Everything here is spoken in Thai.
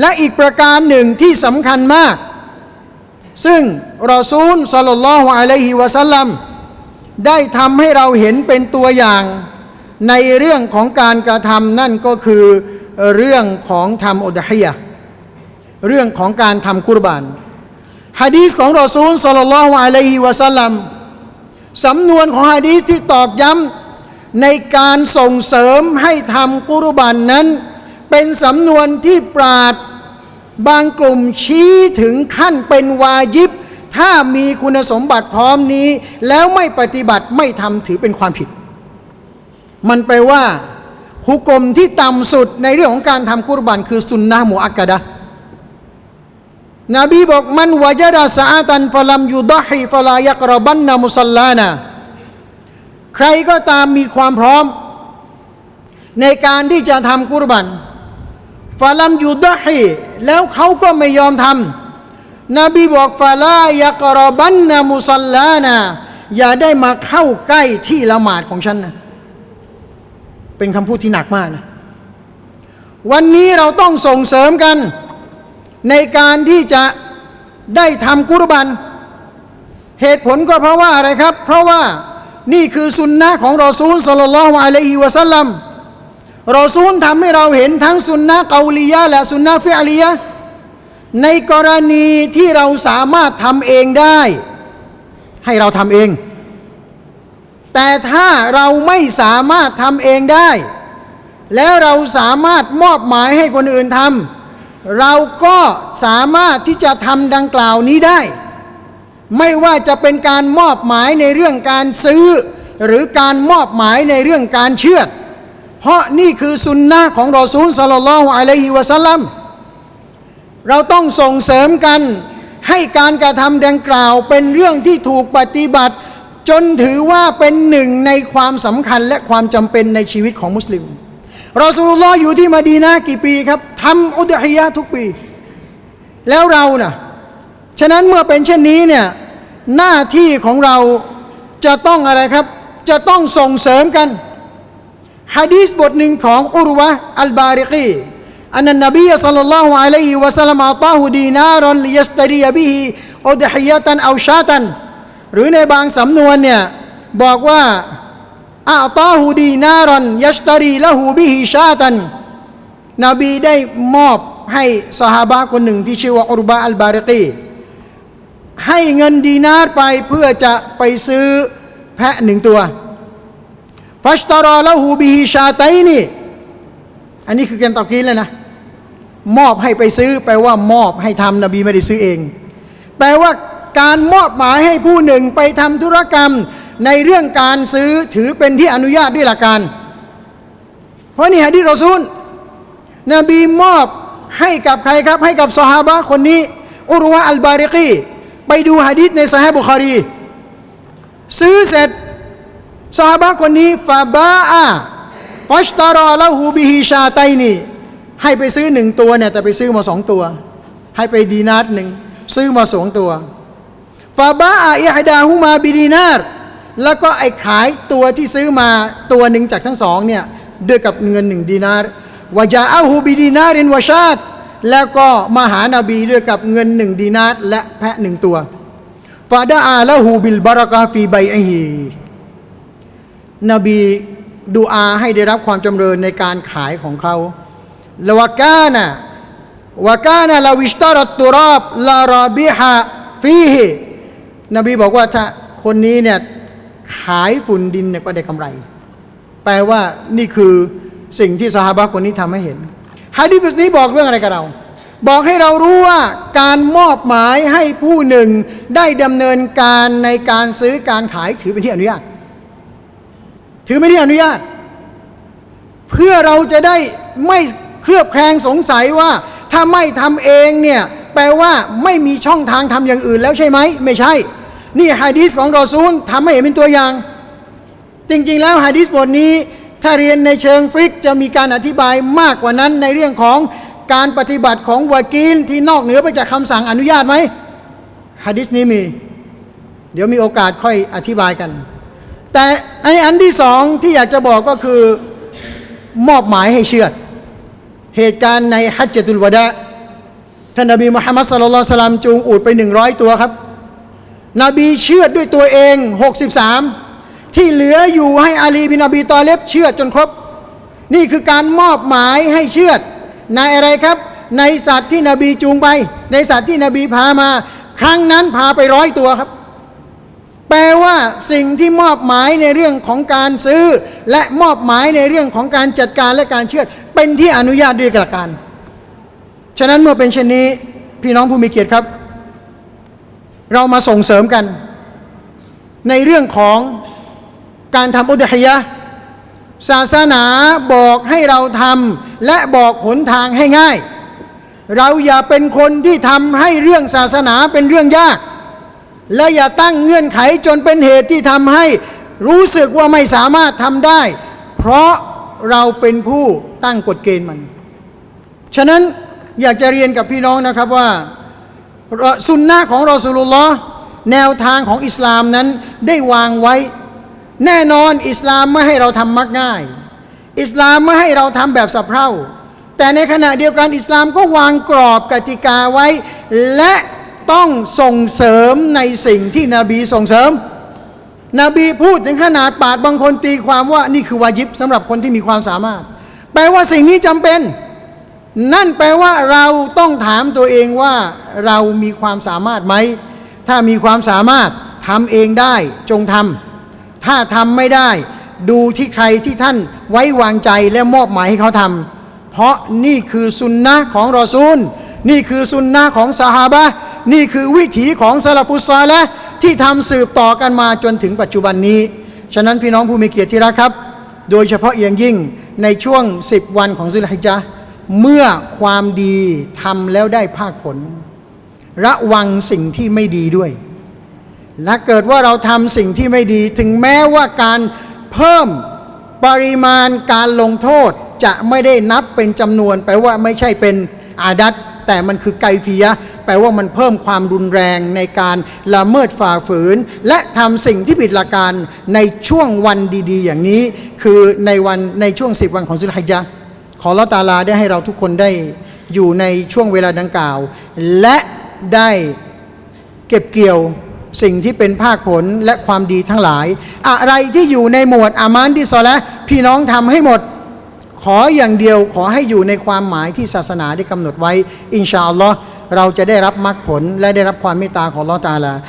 และอีกประการหนึ่งที่สำคัญมาก ซึ่งรอซูลสลลัลลอฮุอะลัยฮิวะสัลลัมได้ทำให้เราเห็นเป็นตัวอย่างในเรื่องของการกระทำนั่นก็คือเรื่องของทำอุดฮิยะเรื่องของการทำกุรบานฮะดีษของรอซูลสลลัลลอฮุอะลัยฮิวะสัลลัมสำนวนของฮะดีษที่ตอกย้ำในการส่งเสริมให้ทำกุรบานนั้นเป็นสำนวนที่ปราด บางกลุ่มชี้ถึงขั้นเป็นวาญิบ ถ้ามีคุณสมบัติพร้อมนี้ แล้วไม่ปฏิบัติไม่ทำถือเป็นความผิด มันแปลว่า หุกกลมที่ต่ำสุดในเรื่องของการทำกุรบันคือสุนนะมุอักกะดะนบีบอกมันวะจดาสาตันฟลัมยูดะฮีฟลายักรบันนามุสัลลานะใครก็ตามมีความพร้อม ในการที่จะทำกุรบัน ฟาลัมยูดะฮีแล้วเขาก็ไม่ยอมทำนบีบอกฟาลายกรบันนามุสัลลานะอย่าได้มาเข้าใกล้ที่ละหมาดของฉันนะเป็นคำพูดที่หนักมากนะวันนี้เราต้องส่งเสริมกัน ในการที่จะได้ทำกุรบัน เหตุผลก็เพราะว่าอะไรครับ เพราะว่านี่คือสุนนะของรอซูลสลลัลลอฮุอะลัยฮิวะสัลลัม รอซูลทำให้เราเห็นทั้งสุนนะเกาลียะและสุนนะฟิอาลียะในกรณีที่เราสามารถทำเองได้ ให้เราทำเอง แต่ถ้าเราไม่สามารถทำเองได้ แล้วเราสามารถมอบหมายให้คนอื่นทำเราก็สามารถที่จะทำดังกล่าวนี้ได้ ไม่ว่าจะเป็นการมอบหมายในเรื่องการซื้อ หรือการมอบหมายในเรื่องการเชื่อด เพราะนี่คือสุนนะของรอซูลสลลัลลอฮุอะลัยฮิวะสัลลัมเราต้องส่งเสริมกันให้การกระทำดังกล่าวเป็นเรื่องที่ถูกปฏิบัติ จนถือว่าเป็นหนึ่งในความสำคัญและความจำเป็นในชีวิตของมุสลิมรอสูลุลลอฮ์อยู่ที่มาดีนะกี่ปีครับทำอุดฮิยะทุกปี แล้วเรานะ่ะฉะนั้นเมื่อเป็นเช่นนี้เนี่ยหน้าที่ของเราจะต้องอะไรครับ จะต้องส่งเสริมกัน ฮะดีษบทหนึ่งของอุรวะอัลบาริกีอันนันนบีสัลลัลลอฮุอะลัยฮิวะสัลลัมอัตาฮุดีนารันลิยัสตรียบิฮิอุดฮิยะตันเอาชาตัน หรือในบางสำนวนเนี่ยบอกว่าอัตาฮุดีนารันยัสตรีละหูบิฮิชาตัน นบีได้มอบให้สหาบะคนหนึ่งที่ชื่อว่าอุรบะอัลบาริกีให้เงินดีนาร์ไปเพื่อจะไปซื้อแพะหนึ่งตัว ฟัชตารอละหูบิฮิชาไตนี่ อันนี้คือการตอบกินเลยนะ มอบให้ไปซื้อ แปลว่ามอบให้ทำนบีไม่ได้ซื้อเอง แปลว่าการมอบหมายให้ผู้หนึ่งไปทำธุรกรรมในเรื่องการซื้อถือเป็นที่อนุญาตด้วยหลักการ เพราะนี่ฮะดีษรอซูล นบีมอบให้กับใครครับ ให้กับสหาบะคนนี้ อุรวะอัลบาริกีไปดูฮะดีษในซอฮีฮ์บุคารี ซื้อเสร็จ สหาบะคนนี้ฟาบาอาฟัชตารอละหูบิฮิชาไตนี่ให้ไปซื้อหนึ่งตัวเนี่ยแต่ไปซื้อมาสองตัว ให้ไปดีนาร์หนึ่งซื้อมาสองตัวฟาบาอาอิฮดาฮูมาบิดีนาร์แล้วก็ไอ้ขายตัวที่ซื้อมาตัวหนึ่งจากทั้งสองเนี่ยด้วยกับเงินหนึ่งดีนาร์วะจาอาฮูบิดีนารินวะชาตแล้วก็มาหานาบีด้วยกับเงินหนึ่งดีนาร์และแพะหนึ่งตัวฟาดาอาละหูบิลบารากาฟีใบอฮี นบีดูอาให้ได้รับความจำเริญในการขายของเขาลวกานะวกานะลาวิสตารัตตุรอบลาราบิฮะฟีฮนบีบอกว่าถ้าคนนี้เนี่ยขายฝุ่นดินเนี่ยก็ได้กำไร แปลว่านี่คือสิ่งที่สหาคนนี้ทำให้เห็นฮะดีษนี้บอกเรื่องอะไรกับเรา บอกให้เรารู้ว่าการมอบหมายให้ผู้หนึ่งได้ดำเนินการในการซื้อการขายถือเป็นที่อนุญาต ถือไม่ได้อนุญาต เพื่อเราจะได้ไม่เคลือบแคลงสงสัยว่า ถ้าไม่ทำเองเนี่ยแปลว่าไม่มีช่องทางทำอย่างอื่นแล้วใช่ไหมไม่ใช่ นี่ฮะดีษของรอซูลทำให้เห็นเป็นตัวอย่าง จริงๆแล้วฮะดีษบทนี้ ถ้าเรียนในเชิงฟิกจะมีการอธิบายมากกว่านั้นในเรื่องของการปฏิบัติของวากีลที่นอกเหนือไปจากคำสั่งอนุญาตไหมฮะดีษนี้มี เดี๋ยวมีโอกาสค่อยอธิบายกัน แต่ในอันที่สองที่อยากจะบอกก็คือมอบหมายให้เชื่อด เหตุการณ์ในฮัจญตุลวะดะท่านนบีมุฮัมมัดสลลัลสลามจูงอูดไปหนึ่งร้อยตัวครับ นบีเชื่อดด้วยตัวเอง63ที่เหลืออยู่ให้อาลีบินอบีตอเลบเชื่อดจนครบ นี่คือการมอบหมายให้เชื่อดในอะไรครับ ในสัตว์ที่นบีจูงไป ในสัตว์ที่นบีพามา ครั้งนั้นพาไปร้อยตัวครับ แปลว่าสิ่งที่มอบหมายในเรื่องของการซื้อ และมอบหมายในเรื่องของการจัดการและการเชื่อดเป็นที่อนุญาตด้วยกระการ ฉะนั้นเมื่อเป็นเช่นนี้พี่น้องผู้มีเกียรติครับ เรามาส่งเสริมกัน ในเรื่องของการทำอุดฮยะศาสนาบอกให้เราทำและบอกหนทางให้ง่าย เราอย่าเป็นคนที่ทำให้เรื่องศาสนาเป็นเรื่องยาก และอย่าตั้งเงื่อนไขจนเป็นเหตุที่ทำให้รู้สึกว่าไม่สามารถทำได้ เพราะเราเป็นผู้ตั้งกฎเกณฑ์มัน ฉะนั้นอยากจะเรียนกับพี่น้องนะครับว่าสุนนะของรอสูลุลลอฮ์แนวทางของอิสลามนั้นได้วางไว้ แน่นอนอิสลามไม่ให้เราทำมักง่าย อิสลามไม่ให้เราทำแบบสับเพร่าแต่ในขณะเดียวกันอิสลามก็วางกรอบกติกาไว้ และ ต้องส่งเสริมในสิ่งที่นบีส่งเสริม นบีพูดถึงขนาดปาดบางคนตีความว่านี่คือวาญิบสำหรับคนที่มีความสามารถ แปลว่าสิ่งนี้จำเป็น นั่นแปลว่าเราต้องถามตัวเองว่าเรามีความสามารถไหม ถ้ามีความสามารถทำเองได้จงทำถ้าทำไม่ได้ดูที่ใครที่ท่านไว้วางใจและมอบหมายให้เขาทำเพราะนี่คือสุนนะของรอซูล นี่คือสุนนะของสหาบะ นี่คือวิถีของซาลาฟุซาและที่ทำสืบต่อกันมาจนถึงปัจจุบันนี้ ฉะนั้นพี่น้องผู้มีเกียรติที่รักครับ โดยเฉพาะอย่างยิ่งในช่วง 10 วันของซิลฮิจญะห์เมื่อความดีทำแล้วได้ภาคผล ระวังสิ่งที่ไม่ดีด้วย และเกิดว่าเราทำสิ่งที่ไม่ดี ถึงแม้ว่าการเพิ่มปริมาณการลงโทษจะไม่ได้นับเป็นจำนวนแปลว่าไม่ใช่เป็นอาดัตแต่มันคือไกฟียะ แปลว่ามันเพิ่มความรุนแรงในการละเมิดฝ่าฝืน และทำสิ่งที่ผิดหลักการในช่วงวันดีๆ อย่างนี้ คือในวันในช่วง 10 วันของซิลฮิจญะขอละตาลาได้ให้เราทุกคนได้อยู่ในช่วงเวลาดังกล่าว และได้เก็บเกี่ยวสิ่งที่เป็นภาคผลและความดีทั้งหลาย อะไรที่อยู่ในหมวดอามานที่ซอและพี่น้องทำให้หมดขออย่างเดียวขอให้อยู่ในความหมายที่ศาสนาได้กำหนดไว้ อินชาอัลลอฮ์ เราจะได้รับมรรคผลและได้รับความเมตตาของลอตาลา